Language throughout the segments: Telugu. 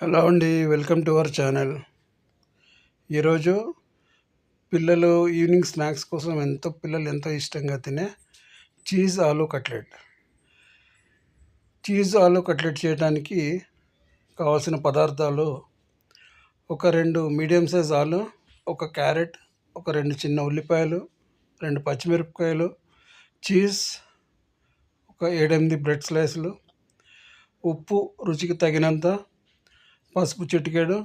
హలో అండి వెల్కమ్ టు అవర్ ఛానల్. ఈరోజు పిల్లలు ఈవినింగ్ స్నాక్స్ కోసం ఎంతో పిల్లలు ఎంతో ఇష్టంగా తినే చీజ్ ఆలు కట్లెట్. చీజ్ ఆలు కట్లెట్ చేయడానికి కావాల్సిన పదార్థాలు ఒక రెండు మీడియం సైజ్ ఆలు ఒక క్యారెట్ ఒక రెండు చిన్న ఉల్లిపాయలు రెండు పచ్చిమిరపకాయలు చీజ్ ఒక ఏడెనిమిది బ్రెడ్ స్లైస్లు ఉప్పు రుచికి తగినంత పసుపు చిటికెడు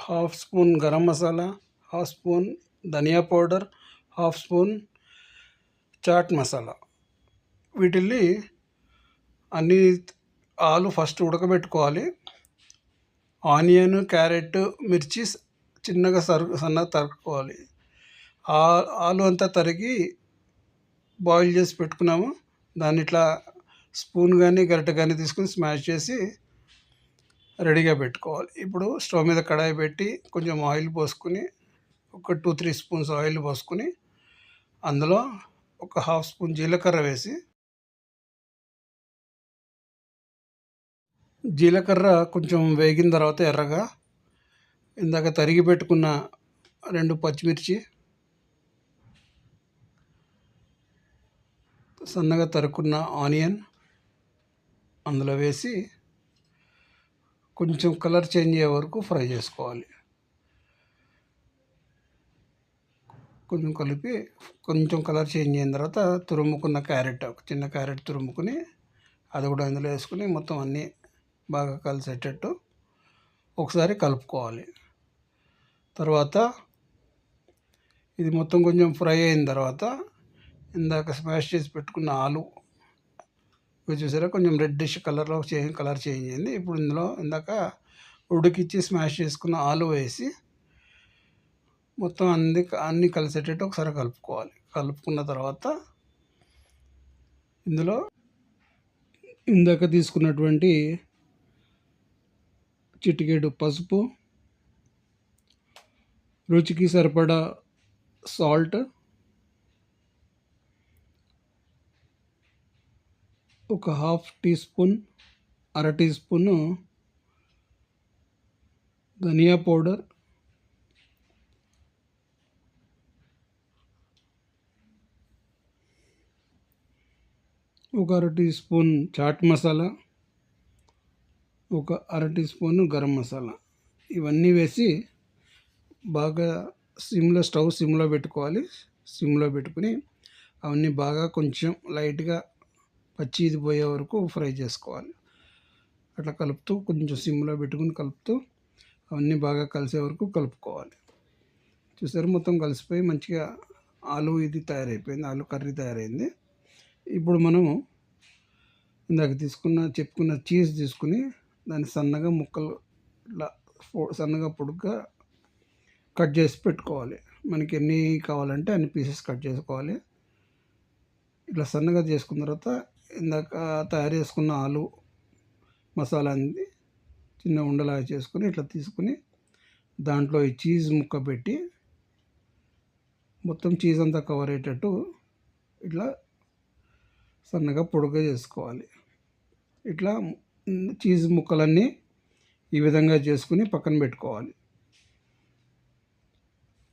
half spoon garam masala half spoon ధనియా powder half spoon chaat masala. వీటిల్ని అన్ని ఆలు ఫస్ట్ ఉడకబెట్టుకోవాలి. ఆనియన్ క్యారెట్ మిర్చి చిన్నగా సరు సన్నగా తరుక్కోవాలి. ఆలు అంతా తరిగి బాయిల్ చేసి పెట్టుకున్నాము. దాన్ని ఇట్లా స్పూన్ కానీ గరిట కానీ తీసుకుని స్మాష్ చేసి రెడీగా పెట్టుకోవాలి. ఇప్పుడు స్టవ్ మీద కడాయి పెట్టి కొంచెం ఆయిల్ పోసుకుని ఒక టూ త్రీ స్పూన్స్ ఆయిల్ పోసుకుని అందులో ఒక హాఫ్ స్పూన్ జీలకర్ర వేసి జీలకర్ర కొంచెం వేగిన తర్వాత ఎర్రగా ఇందాక తరిగి పెట్టుకున్న రెండు పచ్చిమిర్చి సన్నగా తరుక్కున్న ఆనియన్ అందులో వేసి కొంచెం కలర్ చేంజ్ అయ్యే వరకు ఫ్రై చేసుకోవాలి. కొంచెం కలిపి కొంచెం కలర్ చేంజ్ అయిన తర్వాత తురుముకున్న క్యారెట్ ఒక చిన్న క్యారెట్ తురుముకుని అది కూడా అందులో వేసుకుని మొత్తం అన్నీ బాగా కలిసేటట్టు ఒకసారి కలుపుకోవాలి. తర్వాత ఇది మొత్తం కొంచెం ఫ్రై అయిన తర్వాత ఇందాక స్మాష్ చేసి పెట్టుకున్న ఆలు ఇవి చూసారా కొంచెం రెడ్డిష్ కలర్లో చేంజ్ కలర్ చేంజ్ అయింది. ఇప్పుడు ఇందులో ఇందాక ఉడికిచ్చి స్మాష్ చేసుకున్న ఆలు వేసి మొత్తం అన్ని అన్నీ కలిసేటట్టు ఒకసారి కలుపుకోవాలి. కలుపుకున్న తర్వాత ఇందులో ఇందాక తీసుకున్నటువంటి చిటికేడు పసుపు రుచికి సరిపడా సాల్ట్ ఒక హాఫ్ టీ స్పూన్ అర టీ స్పూను ధనియా పౌడర్ ఒక అర టీ స్పూన్ చాట్ మసాలా ఒక అర టీ స్పూన్ గరం మసాలా. ఇవన్నీ వేసి బాగా సిమ్లో స్టవ్ సిమ్లో పెట్టుకోవాలి. సిమ్లో పెట్టుకుని అవన్నీ బాగా కొంచెం లైట్గా పచ్చి ఇది పోయే వరకు ఫ్రై చేసుకోవాలి. అట్లా కలుపుతూ కొంచెం సిమ్లో పెట్టుకుని కలుపుతూ అవన్నీ బాగా కలిసే వరకు కలుపుకోవాలి. చూసారు మొత్తం కలిసిపోయి మంచిగా ఆలు ఇది తయారైపోయింది ఆలు కర్రీ తయారైంది. ఇప్పుడు మనము ఇందాక తీసుకున్న చెప్పుకున్న చీజ్ తీసుకుని దాన్ని సన్నగా ముక్కలు ఇట్లా సన్నగా పొడుగ్గా కట్ చేసి పెట్టుకోవాలి. మనకి ఎన్ని కావాలంటే అన్ని పీసెస్ కట్ చేసుకోవాలి. ఇట్లా సన్నగా చేసుకున్న తర్వాత ఇందాక తయారు చేసుకున్న ఆలు మసాలా అంది చిన్న ఉండలాగా చేసుకొని ఇట్లా తీసుకుని దాంట్లో ఈ చీజ్ ముక్క పెట్టి మొత్తం చీజ్ అంతా కవర్ అయ్యేటట్టు ఇట్లా సన్నగా పొడుగా చేసుకోవాలి. ఇట్లా చీజ్ ముక్కలన్నీ ఈ విధంగా చేసుకుని పక్కన పెట్టుకోవాలి.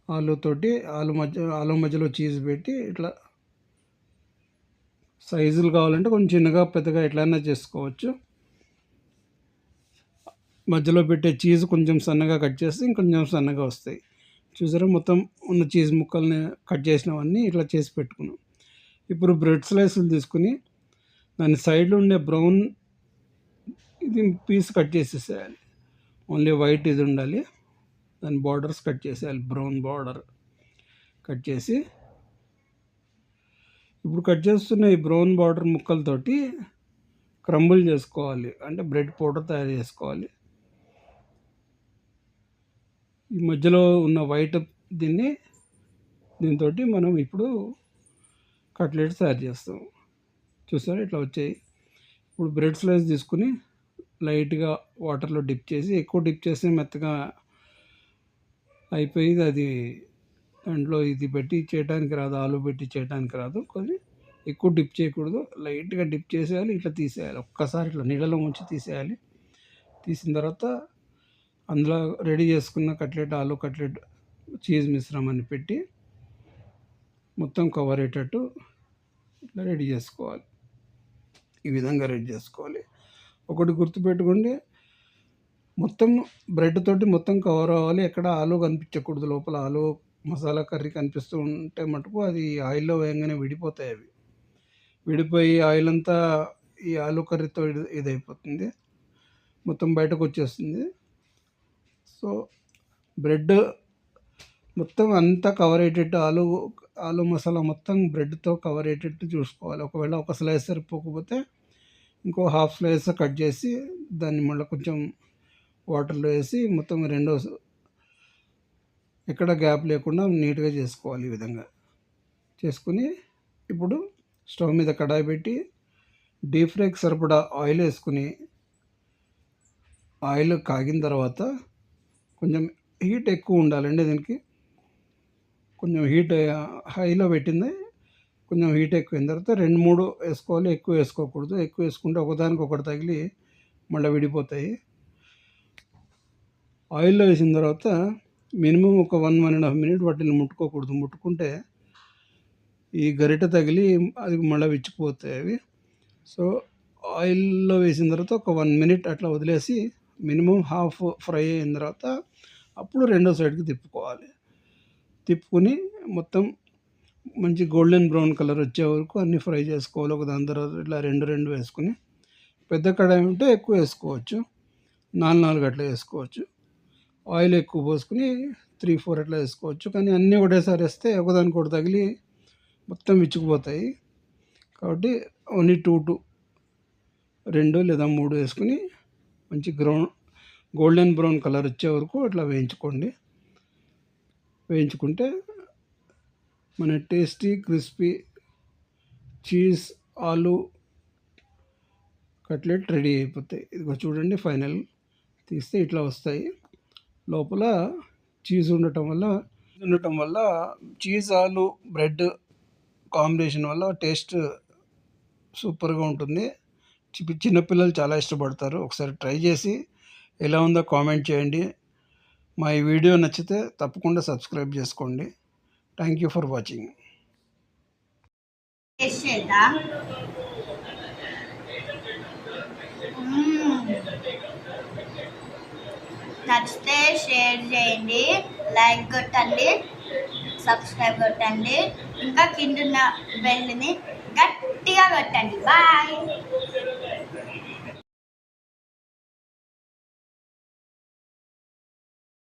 ఆలుతోటి ఆలు మధ్య ఆలు మధ్యలో చీజ్ పెట్టి ఇట్లా సైజులు కావాలంటే కొంచెం చిన్నగా పెద్దగా ఎట్లయినా చేసుకోవచ్చు. మధ్యలో పెట్టే చీజ్ కొంచెం సన్నగా కట్ చేస్తే ఇంకొంచెం సన్నగా వస్తాయి. చూసారా మొత్తం ఉన్న చీజ్ ముక్కల్ని కట్ చేసినవన్నీ ఇట్లా చేసి పెట్టుకున్నాం. ఇప్పుడు బ్రెడ్ స్లైసులు తీసుకుని దాని సైడ్లో ఉండే బ్రౌన్ ఇది పీస్ కట్ చేసేసేయాలి. ఓన్లీ వైట్ ఇది ఉండాలి. దాని బార్డర్స్ కట్ చేసేయాలి. బ్రౌన్ బార్డర్ కట్ చేసి ఇప్పుడు కట్ చేస్తున్న ఈ బ్రౌన్ బార్డర్ ముక్కలతోటి క్రంబుల్ చేసుకోవాలి. అంటే బ్రెడ్ పౌడర్ తయారు చేసుకోవాలి. ఈ మధ్యలో ఉన్న వైట్ దీన్ని దీంతో మనం ఇప్పుడు కట్లెట్స్ తయారు చేస్తాం. చూసారా? ఇట్లా వచ్చాయి. ఇప్పుడు బ్రెడ్ స్లైస్ తీసుకుని లైట్గా వాటర్లో డిప్ చేసి ఎక్కువ డిప్ చేస్తే మెత్తగా అయిపోయి అది దాంట్లో ఇది పెట్టి చేయడానికి రాదు ఆలు పెట్టి చేయడానికి రాదు. కొన్ని ఎక్కువ డిప్ చేయకూడదు. లైట్గా డిప్ చేసేయాలి ఇట్లా తీసేయాలి. ఒక్కసారి ఇట్లా నీళ్ళలో ఉంచి తీసేయాలి. తీసిన తర్వాత అందులో రెడీ చేసుకున్న కట్లెట్ ఆలు కట్లెట్ చీజ్ మిశ్రమాన్ని పెట్టి మొత్తం కవర్ అయ్యేటట్టు ఇట్లా రెడీ చేసుకోవాలి. ఈ విధంగా రెడీ చేసుకోవాలి. ఒకటి గుర్తుపెట్టుకోండి మొత్తం బ్రెడ్ తోటి మొత్తం కవర్ అవ్వాలి. ఎక్కడ ఆలు కనిపించకూడదు లోపల. ఆలు మసాలా కర్రీ కనిపిస్తూ ఉంటే మటుకు అది ఆయిల్లో వేయంగానే విడిపోతాయి అవి. విడిపోయి ఆయిల్ అంతా ఈ ఆలు కర్రీతో ఇది ఇదైపోతుంది. మొత్తం బయటకు వచ్చేస్తుంది సో బ్రెడ్ మొత్తం అంతా కవర్ అయ్యేటట్టు ఆలు ఆలు మసాలా మొత్తం బ్రెడ్తో కవర్ అయ్యేటట్టు చూసుకోవాలి. ఒకవేళ ఒక స్లైస్ సరిపోకపోతే ఇంకో హాఫ్ స్లైస్ కట్ చేసి దాన్ని మళ్ళీ కొంచెం వాటర్లో వేసి మొత్తం రెండో ఎక్కడ గ్యాప్ లేకుండా నీట్గా చేసుకోవాలి ఈ విధంగా. చేసుకుని ఇప్పుడు స్టవ్ మీద కడాయి పెట్టి డీప్ ఫ్రైకి సరిపడా ఆయిల్ వేసుకుని ఆయిల్ కాగిన తర్వాత కొంచెం హీట్ ఎక్కువ ఉండాలండి దీనికి. కొంచెం హీట్ హైలో పెట్టింది. కొంచెం హీట్ ఎక్కువైన తర్వాత రెండు మూడు వేసుకోవాలి. ఎక్కువ వేసుకోకూడదు. ఎక్కువ వేసుకుంటే ఒకదానికి ఒకటి తగిలి మళ్ళీ విడిపోతాయి. ఆయిల్లో వేసిన తర్వాత మినిమం ఒక one one and half minute వాటిని ముట్టుకోకూడదు. ముట్టుకుంటే ఈ గరిట తగిలి అది మళ్ళీ విచ్చిపోతాయి అవి. సో ఆయిల్లో వేసిన తర్వాత ఒక వన్ మినిట్ అట్లా వదిలేసి మినిమం హాఫ్ ఫ్రై అయిన తర్వాత అప్పుడు రెండో సైడ్కి తిప్పుకోవాలి. తిప్పుకొని మొత్తం మంచి గోల్డెన్ బ్రౌన్ కలర్ వచ్చే వరకు అన్నీ ఫ్రై చేసుకోవాలి. ఒక దాని తర్వాత ఇట్లా రెండు రెండు వేసుకుని. పెద్ద కడాయి ఉంటే ఎక్కువ వేసుకోవచ్చు. నాలుగు నాలుగు అట్లా వేసుకోవచ్చు. ఆయిల్ ఎక్కువ పోసుకుని త్రీ ఫోర్ అట్లా వేసుకోవచ్చు. కానీ అన్నీ ఒకటేసారి వేస్తే ఒకదానికి ఒకటి తగిలి మొత్తం విచ్చుకుపోతాయి. కాబట్టి ఓన్లీ టూ టూ రెండు లేదా మూడు వేసుకుని మంచి గ్రౌన్ గోల్డెన్ బ్రౌన్ కలర్ వచ్చే వరకు అట్లా వేయించుకోండి. వేయించుకుంటే మన టేస్టీ క్రిస్పీ చీజ్ ఆలు కట్లెట్ రెడీ అయిపోతాయి. ఇదిగో చూడండి ఫైనల్. తీస్తే ఇట్లా వస్తాయి. లోపల చీజ్ ఉండటం వల్ల ఉండటం వల్ల చీజ్ ఆలు బ్రెడ్ కాంబినేషన్ వల్ల టేస్ట్ సూపర్గా ఉంటుంది. చి- చిన్నపిల్లలు చాలా ఇష్టపడతారు. ఒకసారి ట్రై చేసి ఎలా ఉందో కామెంట్ చేయండి. మా ఈ వీడియో నచ్చితే తప్పకుండా సబ్స్క్రైబ్ చేసుకోండి. థ్యాంక్ యూ ఫర్ వాచింగ్ చేద్దాం. నచ్చితే షేర్ చేయండి లైక్ కొట్టండి సబ్స్క్రైబ్ కొట్టండి ఇంకా కింద ఉన్న బెల్ని గట్టిగా కొట్టండి. బాయ్